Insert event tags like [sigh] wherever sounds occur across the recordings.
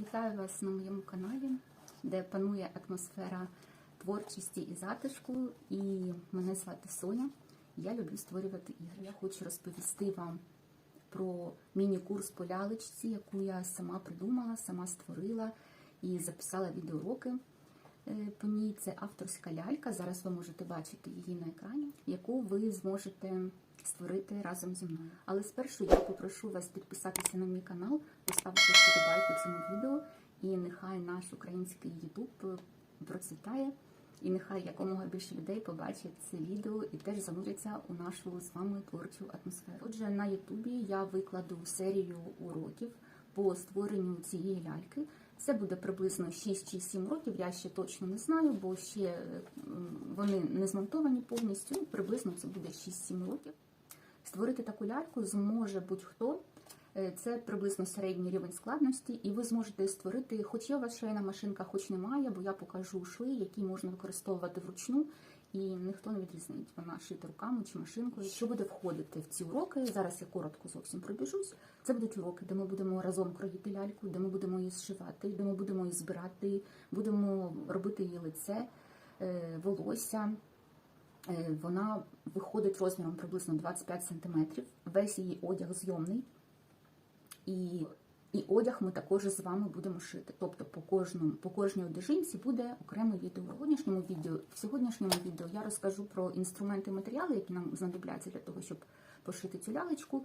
Вітаю вас на моєму каналі, де панує атмосфера творчості і затишку. І мене звати Соня. Я люблю створювати ігри. Я хочу розповісти вам про міні-курс по лялечці, яку я сама придумала, сама створила і записала відеоуроки е, по ній. Це авторська лялька. Зараз ви можете бачити її на екрані, яку ви зможете створити разом зі мною. Але спершу я попрошу вас підписатися на мій канал, поставити вподобайку цьому відео, і нехай наш український YouTube процвітає. І нехай якомога більше людей побачать це відео і теж зануряться у нашу з вами творчу атмосферу. Отже, на Ютубі я викладу серію уроків по створенню цієї ляльки. Це буде приблизно 6 чи 7 років. Я ще точно не знаю, бо ще вони не змонтовані повністю. Приблизно це буде 6-7 років. Створити таку ляльку зможе будь-хто. Е, Це приблизно середній рівень складності, і ви зможете створити, хоч є у вас швейна машинка, хоч немає, бо я покажу шви, які можна використовувати вручну, і ніхто не відрізнить, вона шита руками чи машинкою. Що буде входити в ці уроки? Зараз я коротко зовсім пробіжусь. Це будуть уроки, де ми будемо разом кроїти ляльку, де ми будемо її зшивати, де ми будемо її збирати, будемо робити її лице, е, волосся. Е, Вона виходить розміром приблизно 25 см. Весь її одяг зйомний. І, і одяг ми також з вами будемо шити. Тобто по кожному, по кожній одежинці буде окреме відео. В сьогоднішньому відео, в сьогоднішньому відео я розкажу про інструменти і матеріали, які нам знадобляться для того, щоб пошити цю лялечку.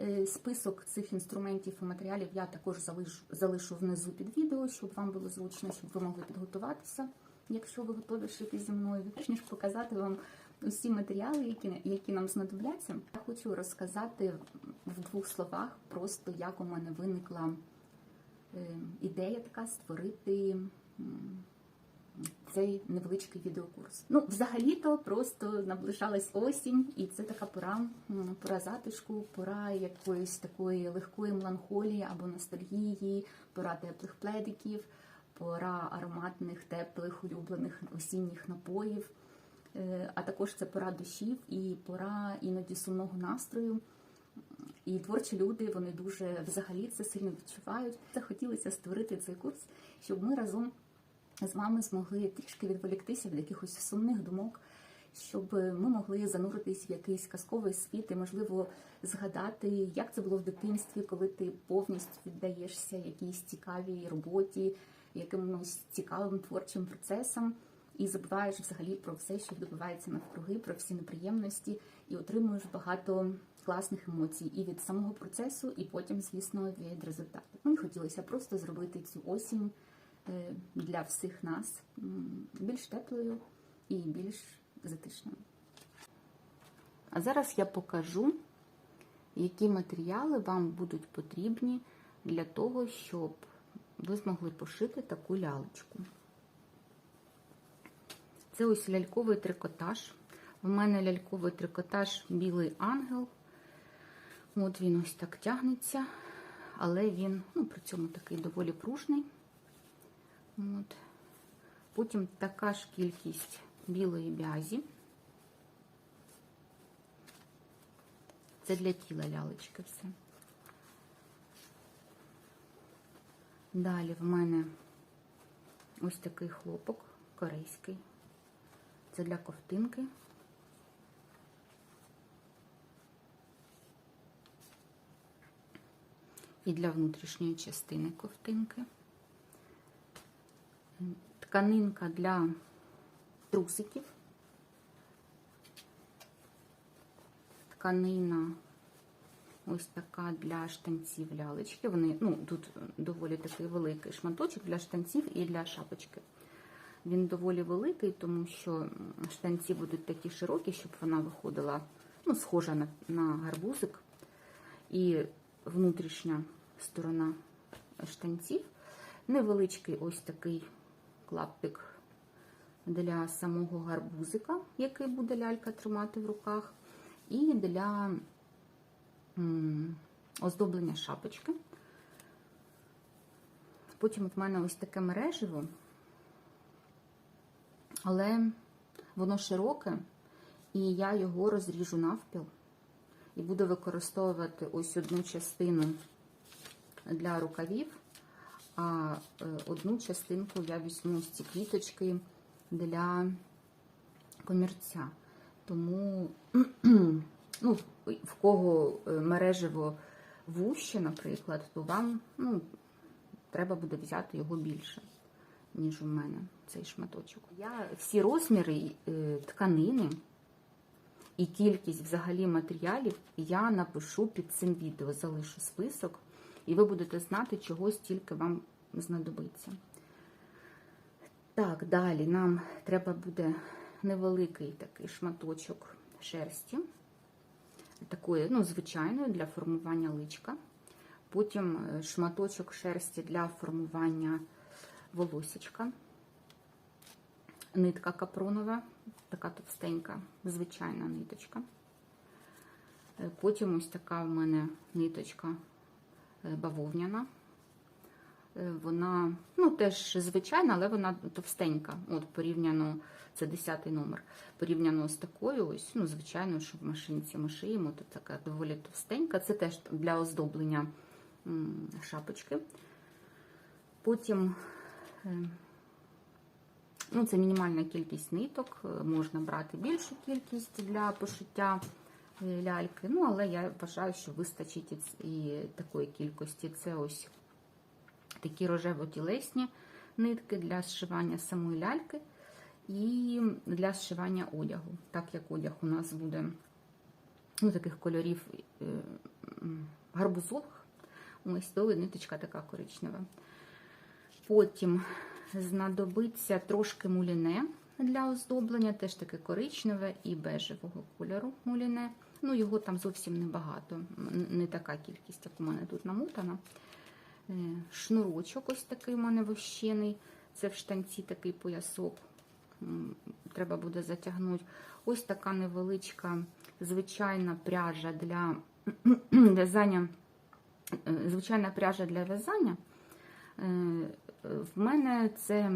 Е, Список цих інструментів і матеріалів я також залишу, залишу внизу під відео, щоб вам було зручно, щоб ви могли підготуватися, якщо ви готові шити зі мною. Ніж показати вам усі матеріали, які, які нам знадобляться, я хочу розказати в двох словах просто, як у мене виникла е, ідея така створити цей невеличкий відеокурс. Ну, взагалі-то просто наближалась осінь, і це така пора, пора затишку, пора якоїсь такої легкої меланхолії або ностальгії, пора теплих пледиків, пора ароматних, теплих, улюблених осінніх напоїв. Е, А також це пора душів і пора іноді сумного настрою. І творчі люди вони дуже взагалі це сильно відчувають. Захотілося створити цей курс, щоб ми разом з вами змогли трішки відволіктися від якихось сумних думок, щоб ми могли зануритись в якийсь казковий світ і, можливо, згадати, як це було в дитинстві, коли ти повністю віддаєшся якійсь цікавій роботі, якимось цікавим творчим процесам. І забуваєш взагалі про все, що відбувається навкруги, про всі неприємності, і отримуєш багато класних емоцій і від самого процесу, і потім, звісно, від результату. Мені хотілося просто зробити цю осінь е, для всіх нас більш теплою і більш затишною. А зараз я покажу, які матеріали вам будуть потрібні для того, щоб ви змогли пошити таку лялечку. Це ось ляльковий трикотаж. У мене ляльковий трикотаж білий ангел. От він ось так тягнеться, але він ну, при цьому такий доволі пружний. От. Потім така ж кількість білої бязі. Це для тіла лялечки все. Далі в мене ось такий хлопок корейський. Це для ковтинки. І для внутрішньої частини ковтинки. Тканинка для трусиків. Тканина ось така для штанців лялечки. Вони, ну, тут доволі такий великий шматочок для штанців і для шапочки. Він доволі великий, тому що штанці будуть такі широкі, щоб вона виходила ну, схожа на, на гарбузик. І внутрішня сторона штанців. Невеличкий ось такий клаптик для самого гарбузика, який буде лялька тримати в руках, і для оздоблення шапочки. Потім в мене ось таке мережево але воно широке, і я його розріжу навпіл і буду використовувати ось одну частину для рукавів, а е, одну частинку я візьму з ці квіточки для комірця. Тому, [clears throat] ну, в кого е, мережево вуще, наприклад, то вам ну, треба буде взяти його більше, ніж у мене цей шматочок. Я всі розміри е, тканини і кількість взагалі матеріалів я напишу під цим відео, залишу список, і ви будете знати, чого стільки вам знадобиться. Так, далі нам треба буде невеликий такий шматочок шерсті, такої, ну, звичайної для формування личка. Потім е, шматочок шерсті для формування волосічка. Нитка капронова, така товстенька, звичайна ниточка. Е, Потім ось така в мене ниточка е, бавовняна. Е, Вона ну, теж звичайна, але вона товстенька. От порівняно, це 10 номер. Порівняно з такою, ось, ну, звичайно, що в машинці ми шиємо, то така доволі товстенька. Це теж для оздоблення шапочки. Потім ну, це мінімальна кількість ниток. е, Можна брати більшу кількість для пошиття е, ляльки. Ну, але я вважаю, що вистачить і такої кількості. Це ось такі рожево-тілесні нитки для зшивання самої ляльки і для зшивання одягу. Так як одяг у нас буде ну, таких кольорів е, гарбузових, ось то ниточка така коричнева. Потім знадобиться трошки муліне для оздоблення, теж таке коричневе і бежевого кольору муліне. Ну, його там зовсім небагато, не така кількість, як у мене тут намотана. Е, Шнурочок ось такий у мене вощений. Це в штанці такий поясок. Треба буде затягнути. Ось така невеличка звичайна пряжа для [clears throat] в'язання. е, Звичайна пряжа для в'язання. В мене це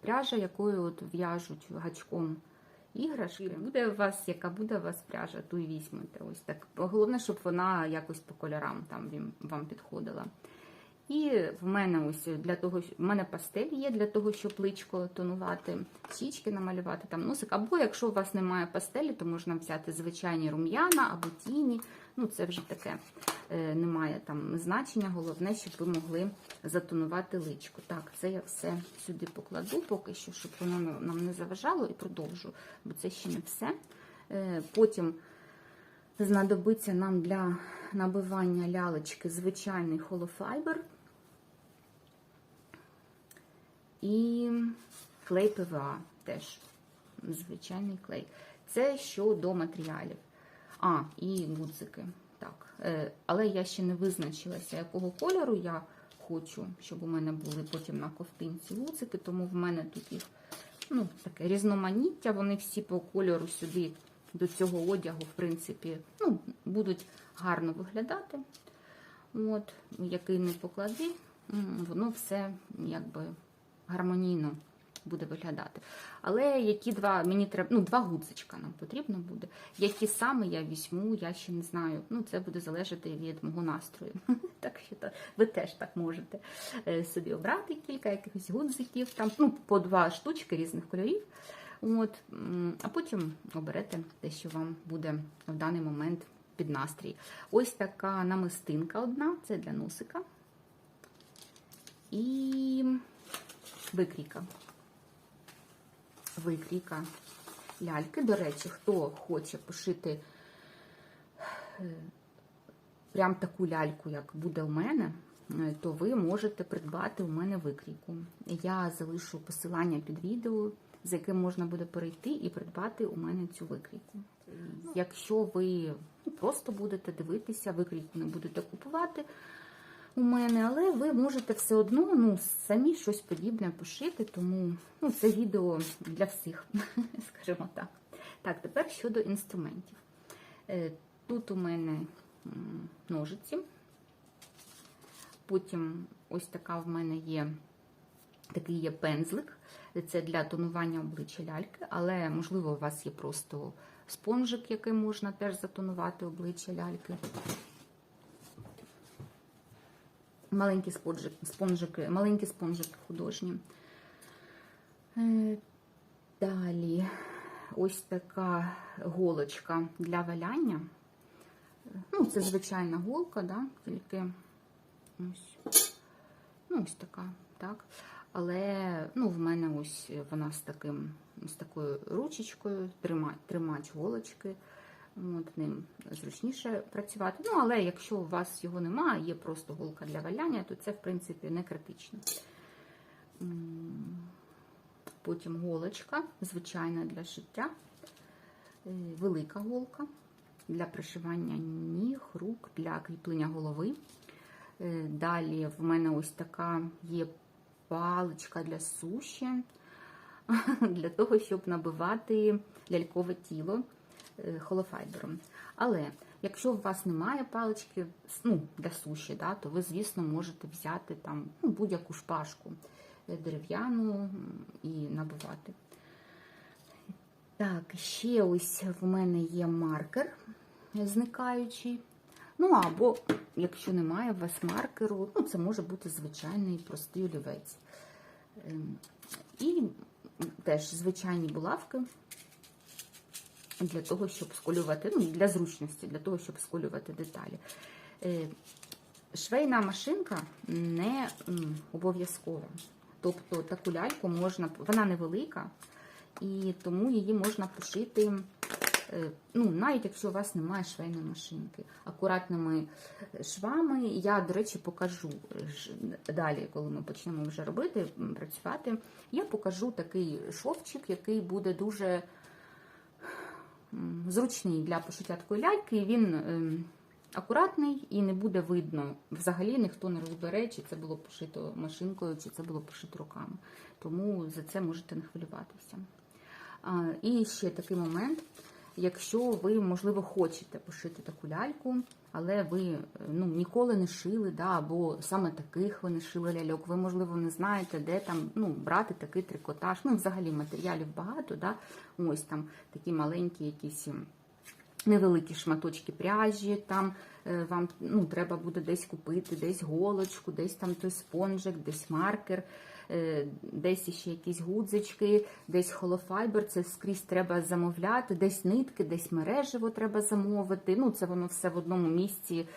пряжа, якою от в'яжуть гачком іграшки. Буде у вас, яка буде у вас пряжа, ту і візьмете. Ось так. Головне, щоб вона якось по кольорам там вам підходила. І в мене ось для того, в мене пастель є для того, щоб личко тонувати, щічки намалювати, там носик. Або якщо у вас немає пастелі, то можна взяти звичайні рум'яна або тіні. Ну, це вже таке е, немає там значення. Головне, щоб ви могли затонувати личко. Так, це я все сюди покладу поки що, щоб воно нам не заважало, і продовжу, бо це ще не все. Е, Потім знадобиться нам для набивання лялечки звичайний холофайбер і клей ПВА теж звичайний клей. Це щодо матеріалів. А, і гудзики. Так. Е, Але я ще не визначилася, якого кольору я хочу, щоб у мене були потім на ковтинці гудзики, тому в мене тут їх ну, таке різноманіття, вони всі по кольору сюди до цього одягу, в принципі, ну, будуть гарно виглядати. От, який не поклади, воно все якби гармонійно буде виглядати. Але які два, мені треба, ну, два гудзичка нам потрібно буде. Які саме я візьму, я ще не знаю. Ну, це буде залежати від мого настрою. [laughs] Так що ви теж так можете е, собі обрати кілька якихось гудзиків, там, ну, по два штучки різних кольорів. От, а потім оберете те, що вам буде в даний момент під настрій. Ось така намистинка одна, це для носика. І викрійка. Викрійка ляльки. До речі, хто хоче пошити е, прям таку ляльку, як буде у мене, е, то ви можете придбати у мене викрійку. Я залишу посилання під відео, з яким можна буде перейти і придбати у мене цю викрійку. Якщо ви ну, просто будете дивитися, викрійку не будете купувати у мене, але ви можете все одно ну, самі щось подібне пошити, тому ну, це відео для всіх, [laughs] скажімо так. Так, тепер щодо інструментів. Е, Тут у мене ножиці, потім ось така в мене є такий є пензлик. Це для тонування обличчя ляльки, але можливо у вас є просто спонжик, яким можна теж затонувати обличчя ляльки. Маленькі спонжики, спонжики, маленькі спонжики художні. Е, Далі ось така голочка для валяння. Ну, це звичайна голка, да? тільки ось, ну, ось така, так. Але ну, в мене ось вона з таким, з такою ручечкою, тримач, тримач голочки. От, ним зручніше працювати. Ну, але якщо у вас його немає, є просто голка для валяння, то це, в принципі, не критично. Потім голочка, звичайна для шиття, Е, велика голка для пришивання ніг, рук, для кріплення голови. Е, Далі в мене ось така є паличка для суші, [laughs] для того, щоб набивати лялькове тіло холофайбером. Але якщо у вас немає палички ну, для суші, да, то ви, звісно, можете взяти там ну, будь-яку шпажку е, дерев'яну і набивати. Так, ще ось в мене є маркер зникаючий. Ну, або, якщо немає у вас маркеру, ну, це може бути звичайний простий олівець. Ем, І теж звичайні булавки для того, щоб сколювати, ну, для зручності, для того, щоб сколювати деталі. Е, Швейна машинка не обов'язкова. Тобто таку ляльку можна, вона невелика, і тому її можна пошити, е, ну, навіть якщо у вас немає швейної машинки. Акуратними швами. Я, до речі, покажу е, далі, коли ми почнемо вже робити, працювати. Я покажу такий шовчик, який буде дуже зручний для пошиття такої ляльки. Він ем, акуратний і не буде видно. Взагалі ніхто не розбере, чи це було пошито машинкою, чи це було пошито руками. Тому за це можете не хвилюватися. І ще такий момент. Якщо ви, можливо, хочете пошити таку ляльку, але ви е, ну, ніколи не шили, да, або саме таких ви не шили ляльок, ви, можливо, не знаєте, де там ну, брати такий трикотаж. Ну, взагалі матеріалів багато, да, ось там такі маленькі якісь невеликі шматочки пряжі, там е, вам ну, треба буде десь купити, десь голочку, десь там той спонжик, десь маркер, десь ще якісь гудзички, десь холофайбер, це скрізь треба замовляти, десь нитки, десь мережево треба замовити. Ну, це воно все в одному місці.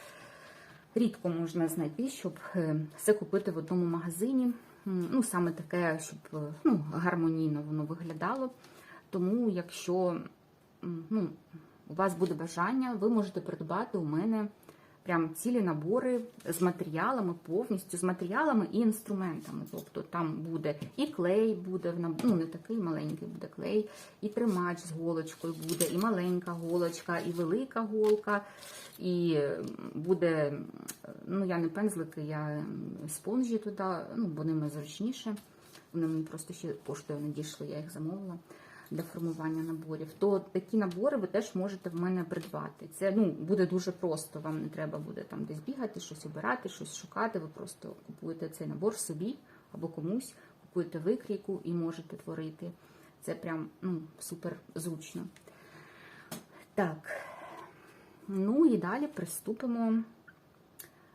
Рідко можна знайти, щоб е, все купити в одному магазині. Ну, саме таке, щоб е, ну, гармонійно воно виглядало. Тому, якщо ну, у вас буде бажання, ви можете придбати у мене прям цілі набори з матеріалами, повністю з матеріалами і інструментами. Тобто там буде і клей, буде ну не такий маленький буде клей, і тримач з голочкою буде, і маленька голочка, і велика голка, і буде, ну я не пензлики, я спонжі туди, ну бо ними зручніше. Вони мені просто ще поштою не дійшли, я їх замовила для формування наборів. То такі набори ви теж можете в мене придбати. Це ну буде дуже просто. Вам не треба буде там десь бігати, щось обирати, щось шукати. Ви просто купуєте цей набор собі або комусь, купуєте викрійку і можете творити. Це прям ну, супер зручно. Так. Ну і далі приступимо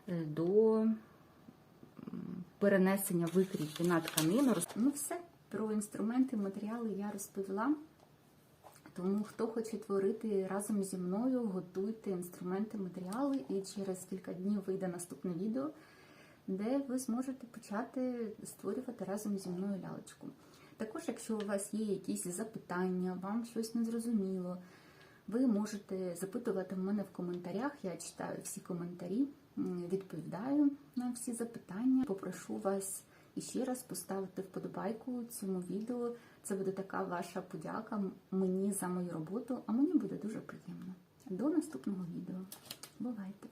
е, до перенесення викрійки на тканину. Ну все, про інструменти, матеріали я розповіла. Тому хто хоче творити разом зі мною, готуйте інструменти, матеріали, і через кілька днів вийде наступне відео, де ви зможете почати створювати разом зі мною лялечку. Також, якщо у вас є якісь запитання, вам щось не зрозуміло, ви можете запитувати в мене в коментарях. Я читаю всі коментарі, відповідаю на всі запитання. Попрошу вас іще раз поставити вподобайку цьому відео. Це буде така ваша подяка мені за мою роботу, а мені буде дуже приємно. До наступного відео. Бувайте!